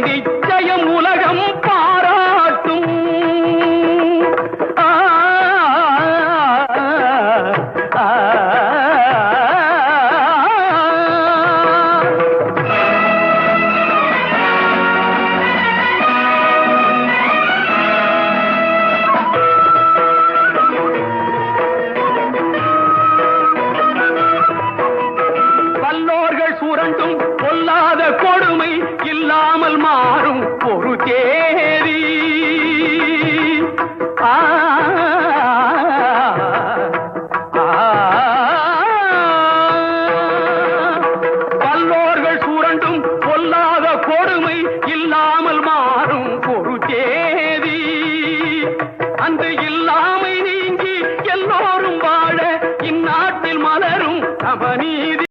நிச்சயம் உலகம் பாராட்டும் சுரண்டும் பொல்லாத மாறும் ஒரு தேதி. பல்லோர்கள் சுரண்டும் பொல்லாத கொடுமை இல்லாமல் மாறும் ஒரு தேதி. அந்த இல்லாமை நீங்கி எல்லோரும் வாழ இந்நாட்டில் மலரும் அவநீதி